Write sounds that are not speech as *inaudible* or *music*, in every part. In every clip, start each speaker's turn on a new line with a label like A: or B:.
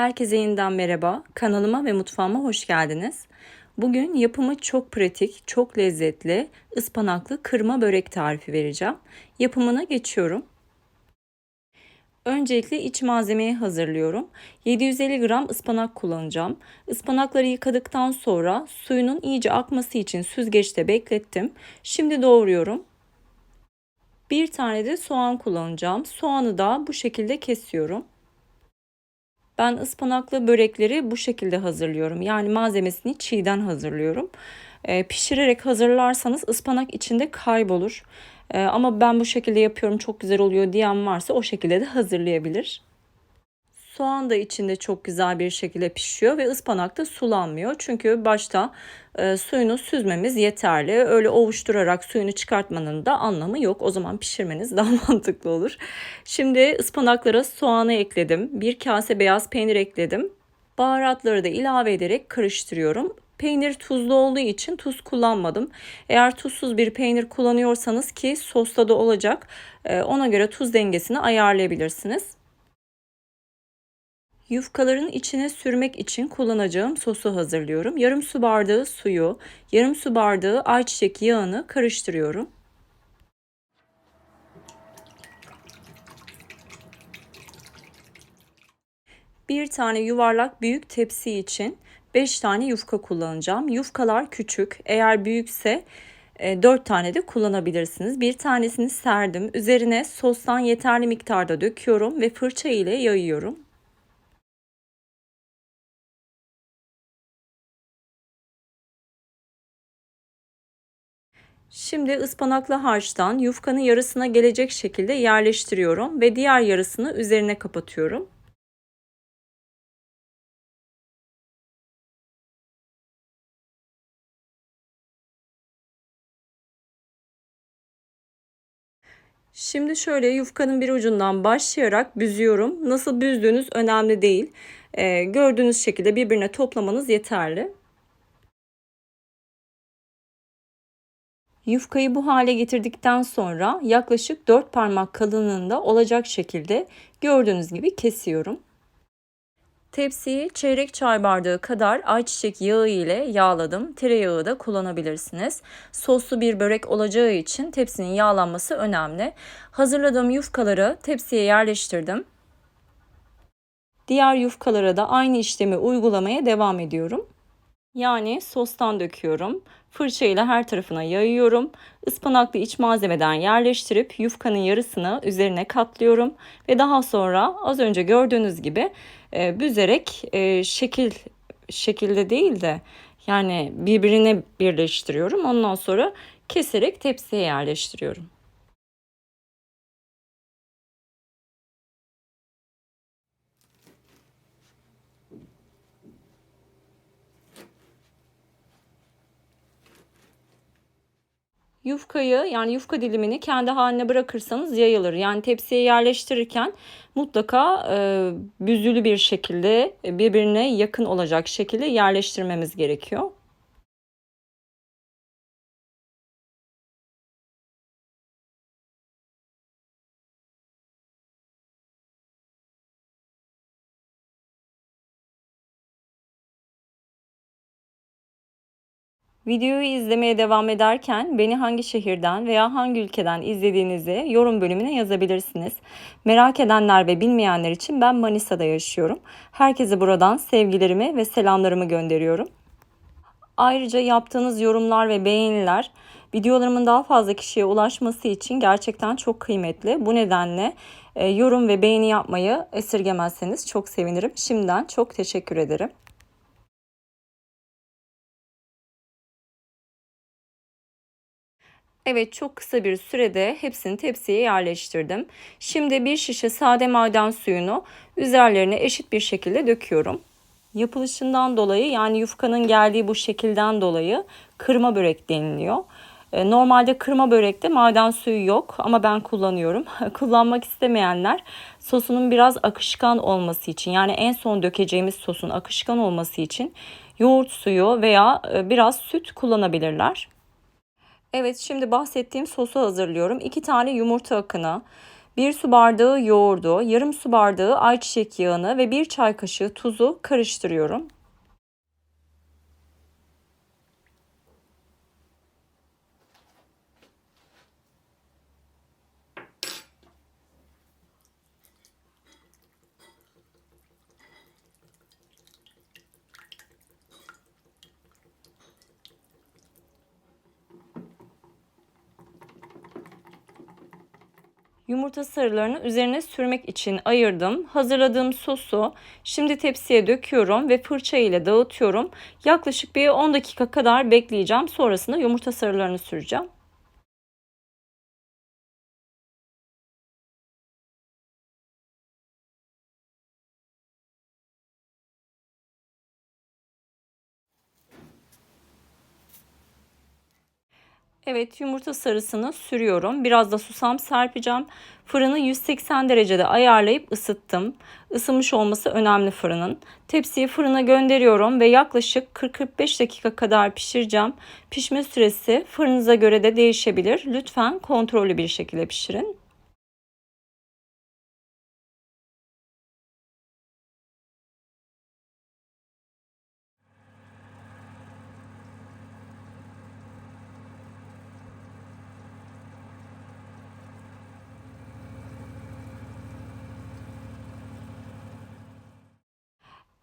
A: Herkese yeniden merhaba. Kanalıma ve mutfağıma hoş geldiniz. Bugün yapımı çok pratik, çok lezzetli ıspanaklı kırma börek tarifi vereceğim. Yapımına geçiyorum. Öncelikle iç malzemeyi hazırlıyorum. 750 gram ıspanak kullanacağım. Ispanakları yıkadıktan sonra suyunun iyice akması için süzgeçte beklettim. Şimdi doğruyorum. Bir tane de soğan kullanacağım. Soğanı da bu şekilde kesiyorum. Ben ıspanaklı börekleri bu şekilde hazırlıyorum. Yani malzemesini çiğden hazırlıyorum. E, pişirerek hazırlarsanız ıspanak içinde kaybolur. E, ama ben bu şekilde yapıyorum çok güzel oluyor diyen varsa o şekilde de hazırlayabilir. Soğan da içinde çok güzel bir şekilde pişiyor ve ıspanak da sulanmıyor. Çünkü başta e, suyunu süzmemiz yeterli. Öyle ovuşturarak suyunu çıkartmanın da anlamı yok. O zaman pişirmeniz *laughs* daha mantıklı olur. Şimdi ıspanaklara soğanı ekledim. Bir kase beyaz peynir ekledim. Baharatları da ilave ederek karıştırıyorum. Peynir tuzlu olduğu için tuz kullanmadım. Eğer tuzsuz bir peynir kullanıyorsanız ki sosta da olacak e, ona göre tuz dengesini ayarlayabilirsiniz. Yufkaların içine sürmek için kullanacağım sosu hazırlıyorum. Yarım su bardağı suyu, yarım su bardağı ayçiçek yağını karıştırıyorum. Bir tane yuvarlak büyük tepsi için 5 tane yufka kullanacağım. Yufkalar küçük. Eğer büyükse 4 e, tane de kullanabilirsiniz. Bir tanesini serdim. Üzerine sostan yeterli miktarda döküyorum ve fırça ile yayıyorum. Şimdi ıspanaklı harçtan yufkanın yarısına gelecek şekilde yerleştiriyorum ve diğer yarısını üzerine kapatıyorum. Şimdi şöyle yufkanın bir ucundan başlayarak büzüyorum. Nasıl büzdüğünüz önemli değil. Ee, gördüğünüz şekilde birbirine toplamanız yeterli. Yufkayı bu hale getirdikten sonra yaklaşık 4 parmak kalınlığında olacak şekilde gördüğünüz gibi kesiyorum. Tepsiyi çeyrek çay bardağı kadar ayçiçek yağı ile yağladım. Tereyağı da kullanabilirsiniz. Soslu bir börek olacağı için tepsinin yağlanması önemli. Hazırladığım yufkaları tepsiye yerleştirdim. Diğer yufkalara da aynı işlemi uygulamaya devam ediyorum. Yani sostan döküyorum. Fırçayla her tarafına yayıyorum. Ispanaklı iç malzemeden yerleştirip yufkanın yarısını üzerine katlıyorum. Ve daha sonra az önce gördüğünüz gibi e, büzerek e, şekil şekilde değil de yani birbirine birleştiriyorum. Ondan sonra keserek tepsiye yerleştiriyorum. Yufkayı yani yufka dilimini kendi haline bırakırsanız yayılır. Yani tepsiye yerleştirirken mutlaka e, büzülü bir şekilde birbirine yakın olacak şekilde yerleştirmemiz gerekiyor. Videoyu izlemeye devam ederken beni hangi şehirden veya hangi ülkeden izlediğinizi yorum bölümüne yazabilirsiniz. Merak edenler ve bilmeyenler için ben Manisa'da yaşıyorum. Herkese buradan sevgilerimi ve selamlarımı gönderiyorum. Ayrıca yaptığınız yorumlar ve beğeniler videolarımın daha fazla kişiye ulaşması için gerçekten çok kıymetli. Bu nedenle e, yorum ve beğeni yapmayı esirgemezseniz çok sevinirim. Şimdiden çok teşekkür ederim. Evet çok kısa bir sürede hepsini tepsiye yerleştirdim. Şimdi bir şişe sade maden suyunu üzerlerine eşit bir şekilde döküyorum. Yapılışından dolayı yani yufkanın geldiği bu şekilden dolayı kırma börek deniliyor. E, normalde kırma börekte maden suyu yok ama ben kullanıyorum. *laughs* Kullanmak istemeyenler sosunun biraz akışkan olması için yani en son dökeceğimiz sosun akışkan olması için yoğurt suyu veya e, biraz süt kullanabilirler. Evet şimdi bahsettiğim sosu hazırlıyorum. 2 tane yumurta akını, 1 su bardağı yoğurdu, yarım su bardağı ayçiçek yağını ve 1 çay kaşığı tuzu karıştırıyorum. Yumurta sarılarını üzerine sürmek için ayırdım. Hazırladığım sosu şimdi tepsiye döküyorum ve fırça ile dağıtıyorum. Yaklaşık bir 10 dakika kadar bekleyeceğim. Sonrasında yumurta sarılarını süreceğim. Evet yumurta sarısını sürüyorum. Biraz da susam serpeceğim. Fırını 180 derecede ayarlayıp ısıttım. Isınmış olması önemli fırının. Tepsiyi fırına gönderiyorum ve yaklaşık 40-45 dakika kadar pişireceğim. Pişme süresi fırınıza göre de değişebilir. Lütfen kontrollü bir şekilde pişirin.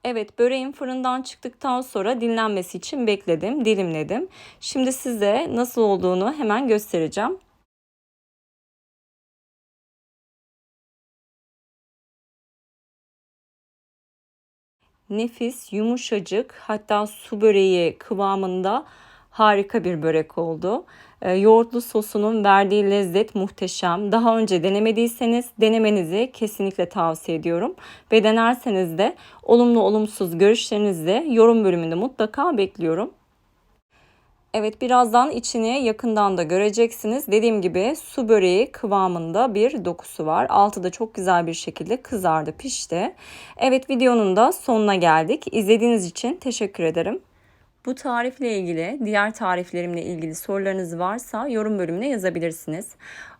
A: Evet böreğim fırından çıktıktan sonra dinlenmesi için bekledim, dilimledim. Şimdi size nasıl olduğunu hemen göstereceğim. Nefis, yumuşacık hatta su böreği kıvamında harika bir börek oldu. E, yoğurtlu sosunun verdiği lezzet muhteşem. Daha önce denemediyseniz denemenizi kesinlikle tavsiye ediyorum. Ve denerseniz de olumlu olumsuz görüşlerinizi yorum bölümünde mutlaka bekliyorum. Evet birazdan içini yakından da göreceksiniz. Dediğim gibi su böreği kıvamında bir dokusu var. Altı da çok güzel bir şekilde kızardı pişti. Evet videonun da sonuna geldik. İzlediğiniz için teşekkür ederim. Bu tarifle ilgili, diğer tariflerimle ilgili sorularınız varsa yorum bölümüne yazabilirsiniz.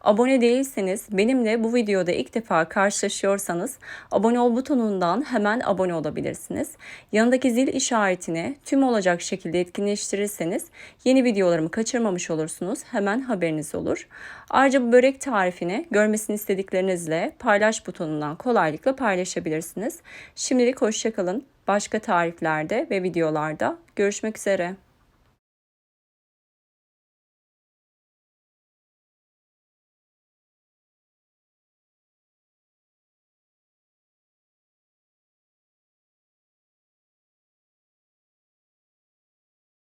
A: Abone değilseniz, benimle bu videoda ilk defa karşılaşıyorsanız abone ol butonundan hemen abone olabilirsiniz. Yanındaki zil işaretini tüm olacak şekilde etkinleştirirseniz yeni videolarımı kaçırmamış olursunuz. Hemen haberiniz olur. Ayrıca bu börek tarifini görmesini istediklerinizle paylaş butonundan kolaylıkla paylaşabilirsiniz. Şimdilik hoşçakalın. Başka tariflerde ve videolarda görüşmek üzere.